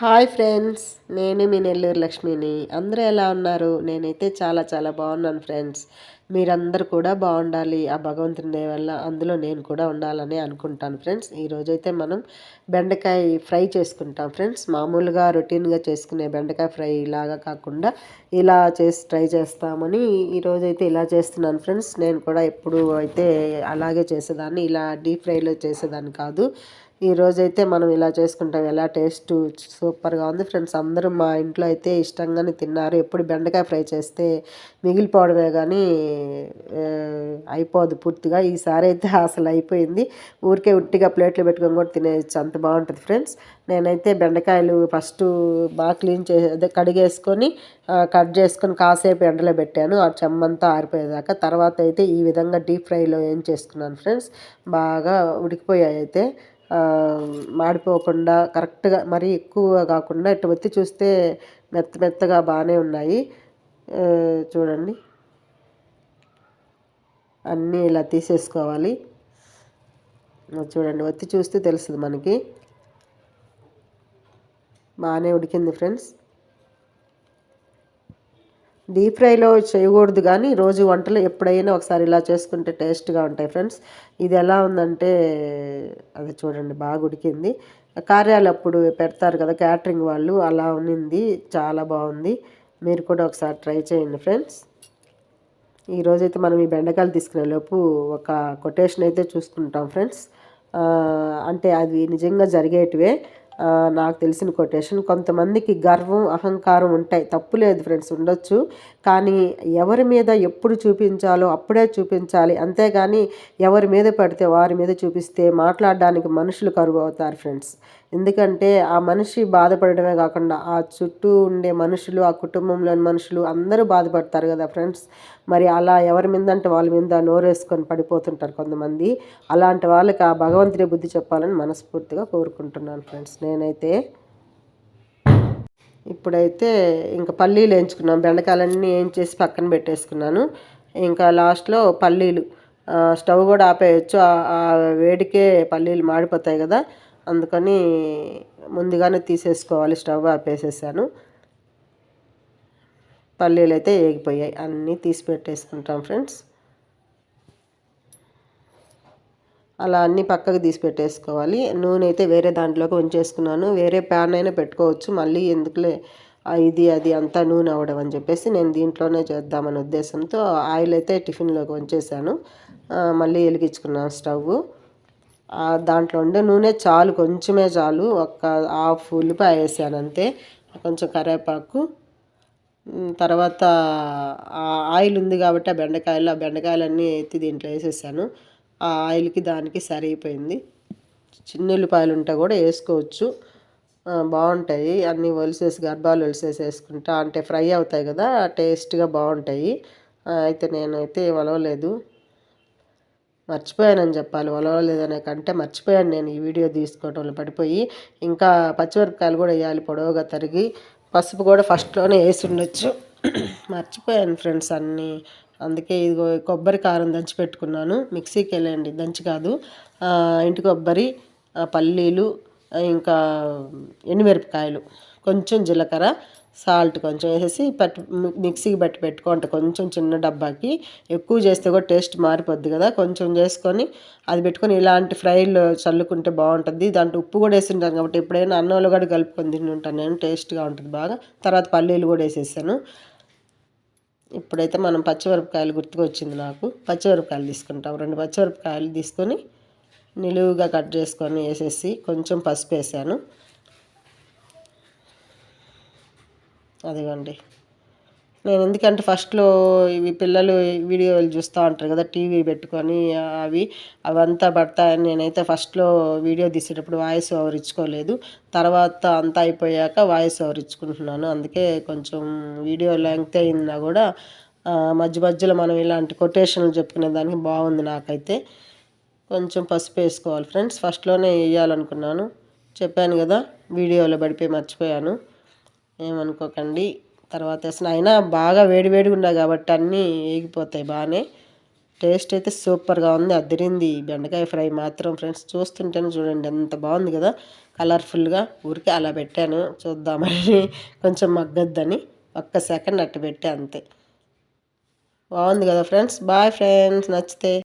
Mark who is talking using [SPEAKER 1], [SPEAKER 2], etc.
[SPEAKER 1] Hi friends నేను మీ నెల్లూరు లక్ష్మిని. అందరూ ఎలా ఉన్నారు? నేనైతే చాలా చాలా బాగున్నాను ఫ్రెండ్స్. మీరందరూ కూడా బాగుండాలి ఆ భగవంతుని దయ వల్ల. అందులో నేను కూడా ఉండాలని అనుకుంటాను ఫ్రెండ్స్. ఈరోజైతే మనం బెండకాయ ఫ్రై చేసుకుంటాం ఫ్రెండ్స్. మామూలుగా రొటీన్గా చేసుకునే బెండకాయ ఫ్రై ఇలాగా కాకుండా ఇలా చేసి ట్రై చేస్తామని ఈరోజైతే ఇలా చేస్తున్నాను ఫ్రెండ్స్. నేను కూడా ఎప్పుడు అయితే అలాగే చేసేదాన్ని ఇలా డీప్ ఫ్రైలో చేసేదాన్ని కాదు. ఈరోజైతే మనం ఇలా చేసుకుంటాం. ఎలా టేస్ట్ సూపర్గా ఉంది. ఫ్రెండ్స్ అందరూ మా ఇంట్లో అయితే ఇష్టంగానే తిన్నారు. ఎప్పుడు బెండకాయ ఫ్రై చేస్తే మిగిలిపోవడమే కానీ అయిపోదు పూర్తిగా. ఈసారి అయితే అసలు అయిపోయింది. ఊరికే ఉట్టిగా ప్లేట్లు పెట్టుకొని కూడా తినేయచ్చు. అంత బాగుంటుంది ఫ్రెండ్స్. నేనైతే బెండకాయలు ఫస్ట్ బాగా క్లీన్ చే కడిగేసుకొని కట్ చేసుకొని కాసేపు ఎండలో పెట్టాను. ఆ చెమ్మంతా ఆరిపోయేదాకా. తర్వాత అయితే ఈ విధంగా డీప్ ఫ్రైలో ఏం చేసుకున్నాను ఫ్రెండ్స్? బాగా ఉడికిపోయాయి అయితే. మాడిపోకుండా కరెక్ట్గా మరీ ఎక్కువ కాకుండా ఇటు వత్తి చూస్తే మెత్త మెత్తగా బాగానే ఉన్నాయి. చూడండి. అన్నీ ఇలా తీసేసుకోవాలి. చూడండి వత్తి చూస్తే తెలుస్తుంది మనకి. బాగానే ఉడికింది ఫ్రెండ్స్. డీప్ ఫ్రైలో చేయకూడదు కానీ రోజు వంటలు ఎప్పుడైనా ఒకసారి ఇలా చేసుకుంటే టేస్ట్గా ఉంటాయి ఫ్రెండ్స్. ఇది ఎలా ఉందంటే అది చూడండి బాగా ఉడికింది. కార్యాలు అప్పుడు పెడతారు కదా క్యాటరింగ్ వాళ్ళు. అలా ఉన్నింది చాలా బాగుంది. మీరు కూడా ఒకసారి ట్రై చేయండి ఫ్రెండ్స్. ఈరోజైతే మనం ఈ బెండకాయలు తీసుకునే లోపు ఒక కొటేషన్ అయితే చూసుకుంటాం ఫ్రెండ్స్. అంటే అది నిజంగా జరిగేటివే. నాకు తెలిసిన కొటేషన్. కొంతమందికి గర్వం అహంకారం ఉంటాయి. తప్పు లేదు ఫ్రెండ్స్ ఉండొచ్చు. కానీ ఎవరి మీద ఎప్పుడు చూపించాలో అప్పుడే చూపించాలి. అంతేగాని ఎవరి మీద పడితే వారి మీద చూపిస్తే మాట్లాడడానికి మనుషులు కరువు అవుతారు ఫ్రెండ్స్. ఎందుకంటే ఆ మనిషి బాధపడడమే కాకుండా ఆ చుట్టూ ఉండే మనుషులు ఆ కుటుంబంలోని మనుషులు అందరూ బాధపడతారు కదా ఫ్రెండ్స్. మరి అలా ఎవరి మీద అంటే వాళ్ళ మీద నోరేసుకొని పడిపోతుంటారు కొంతమంది. అలాంటి వాళ్ళకి ఆ భగవంతుడి బుద్ధి చెప్పాలని మనస్ఫూర్తిగా కోరుకుంటున్నాను ఫ్రెండ్స్. నేనైతే ఇప్పుడైతే ఇంకా పల్లీలు వేయించుకున్నాను బెండకాయలన్నీ ఏం చేసి పక్కన పెట్టేసుకున్నాను. ఇంకా లాస్ట్లో పల్లీలు. స్టవ్ కూడా ఆపేయచ్చు. ఆ వేడికే పల్లీలు మాడిపోతాయి కదా. అందుకని ముందుగానే తీసేసుకోవాలి స్టవ్ ఆపేసేసాను. పల్లీలు అయితే ఏగిపోయాయి అన్నీ తీసి పెట్టేసుకుంటాం ఫ్రెండ్స్. అలా అన్నీ పక్కకు తీసి పెట్టేసుకోవాలి. నూనె అయితే వేరే దాంట్లోకి ఉంచేసుకున్నాను. వేరే ప్యాన్ అయినా పెట్టుకోవచ్చు. మళ్ళీ ఎందుకులే ఇది అది అంతా నూనె అవ్వడం అని చెప్పేసి నేను దీంట్లోనే చేద్దామనే ఉద్దేశంతో ఆయిల్ అయితే టిఫిన్లోకి వంచేసాను మళ్ళీ వెలిగించుకున్నాను స్టవ్ దాంట్లో ఉండే నూనె చాలు కొంచెమే చాలు. ఒక హాఫ్ ఉల్లిపాయ వేసాను అంతే. కొంచెం కరివేపాకు. తర్వాత ఆయిల్ ఉంది కాబట్టి ఆ బెండకాయలు ఆ బెండకాయలన్నీ ఎత్తి దీంట్లో వేసేసాను. ఆ ఆయిల్కి దానికి సరిపోయింది. చిన్న ఉల్లిపాయలు ఉంటే కూడా వేసుకోవచ్చు. బాగుంటాయి. అన్నీ ఒలిసేసి గర్భాలు ఒలిసేసి వేసుకుంటా. అంటే ఫ్రై అవుతాయి కదా టేస్ట్గా బాగుంటాయి. అయితే నేనైతే వలవలేదు మర్చిపోయానని చెప్పాలి. ఒలవలేదనే కంటే మర్చిపోయాను నేను ఈ వీడియో తీసుకోవడంలో పడిపోయి. ఇంకా పచ్చిమిరపకాయలు కూడా వేయాలి పొడవుగా తరిగి. పసుపు కూడా ఫస్ట్లోనే వేసి ఉండొచ్చు. మర్చిపోయాను ఫ్రెండ్స్ అన్నీ. అందుకే ఇదిగో కొబ్బరి కారం దంచి పెట్టుకున్నాను. మిక్సీకి వెళ్ళండి. దంచి కాదు. ఇంటి కొబ్బరి పల్లీలు ఇంకా ఎండుమిరపకాయలు కొంచెం జీలకర్ర సాల్ట్ కొంచెం వేసేసి పట్టి మిక్సీకి పెట్టి పెట్టుకోండి కొంచెం చిన్న డబ్బాకి. ఎక్కువ చేస్తే కూడా టేస్ట్ మారిపోద్ది కదా. కొంచెం చేసుకొని అది పెట్టుకొని ఇలాంటి ఫ్రైలు చల్లుకుంటే బాగుంటుంది. దాంట్లో ఉప్పు కూడా వేసింటాను కాబట్టి ఎప్పుడైనా అన్నంలో కూడా కలుపుకొని తింటుంటాను నేను టేస్ట్గా ఉంటుంది బాగా. తర్వాత పల్లీలు కూడా వేసేసాను. ఇప్పుడైతే మనం పచ్చిమిరపకాయలు గుర్తుకొచ్చింది నాకు. పచ్చిమిరపకాయలు తీసుకుంటాం. రెండు పచ్చిమిరపకాయలు తీసుకొని నిలువుగా కట్ చేసుకొని వేసేసి కొంచెం పసుపు వేసాను. అదిగోండి. నేను ఎందుకంటే ఫస్ట్లో ఇవి పిల్లలు వీడియోలు చూస్తూ ఉంటారు కదా టీవీ పెట్టుకొని అవి అవంతా పడతాయని నేనైతే ఫస్ట్లో వీడియో తీసేటప్పుడు వాయిస్ ఓవర్ ఇచ్చుకోలేదు. తర్వాత అంతా అయిపోయాక వాయిస్ ఓవర్ ఇచ్చుకుంటున్నాను. అందుకే కొంచెం వీడియో లెంగ్త్ అయినా కూడా మధ్య మధ్యలో మనం ఇలాంటి కొటేషన్లు చెప్పుకునే దానికి బాగుంది నాకైతే. కొంచెం పసుపు వేసుకోవాలి ఫ్రెండ్స్. ఫస్ట్లోనే వేయాలనుకున్నాను. చెప్పాను కదా వీడియోలో పడిపోయి మర్చిపోయాను. ఏమనుకోకండి. తర్వాత వేసిన అయినా బాగా వేడి వేడిగా ఉన్నాయి కాబట్టి అన్నీ వేగిపోతాయి బాగానే. టేస్ట్ అయితే సూపర్గా ఉంది. అదిరింది. బెండకాయ ఫ్రై మాత్రం ఫ్రెండ్స్ చూస్తుంటేనే చూడండి ఎంత బాగుంది కదా. కలర్ఫుల్గా ఊరికే అలా పెట్టాను. చూద్దామని కొంచెం మగ్గద్దని ఒక్క సెకండ్ అట్టు పెట్టే అంతే. బాగుంది కదా ఫ్రెండ్స్. Bye friends. నచ్చితే